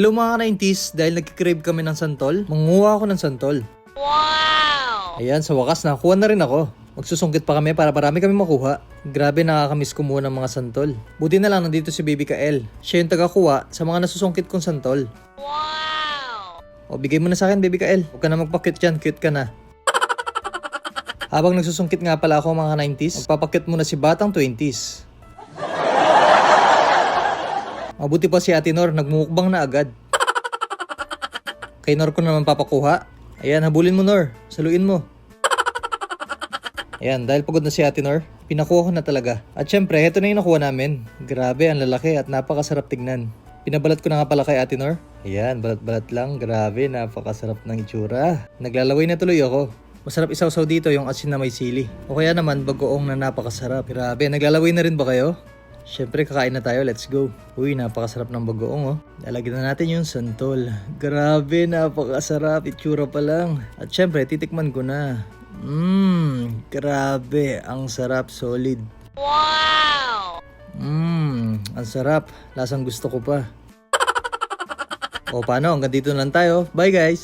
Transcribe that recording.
Hello mga 90s, dahil nagkikrave kami ng santol, manguha ako ng santol. Wow! Ayan, sa wakas nakakuha na rin ako. Magsusungkit pa kami para marami kami makuha. Grabe nakakamiss kumuha ng mga santol. Buti na lang nandito si Baby Kael. Siya yung tagakuha sa mga nasusungkit kong santol. Wow! O bigay mo na sa akin Baby Kael. Huwag ka na magpakit dyan, cute ka na. Habang nagsusungkit nga pala ako mga 90s, magpapakit muna si Batang 20s. Mabuti pa si Ate Nor, nagmumukbang na agad. Kay Nor ko naman papakuha. Ayan, habulin mo Nor. Saluin mo. Ayan, dahil pagod na si Ate Nor, pinakuha ko na talaga. At syempre, heto na yung nakuha namin. Grabe, ang lalaki at napakasarap tignan. Pinabalat ko na nga pala kay Ate Nor. Ayan, balat-balat lang. Grabe, napakasarap ng itsura. Naglalaway na tuloy ako. Masarap isawsaw dito yung asin na may sili. O kaya naman bagoong na napakasarap. Grabe, naglalaway na rin ba kayo? Siyempre, kakain na tayo. Let's go. Uy, napakasarap ng bagoong, oh. Lalagyan na natin yung santol. Grabe, napakasarap. Itsura pa lang. At syempre, titikman ko na. Mmm, grabe. Ang sarap, solid. Wow! Mmm, ang sarap. Lasang gusto ko pa. O paano, hanggang dito na lang tayo. Bye guys!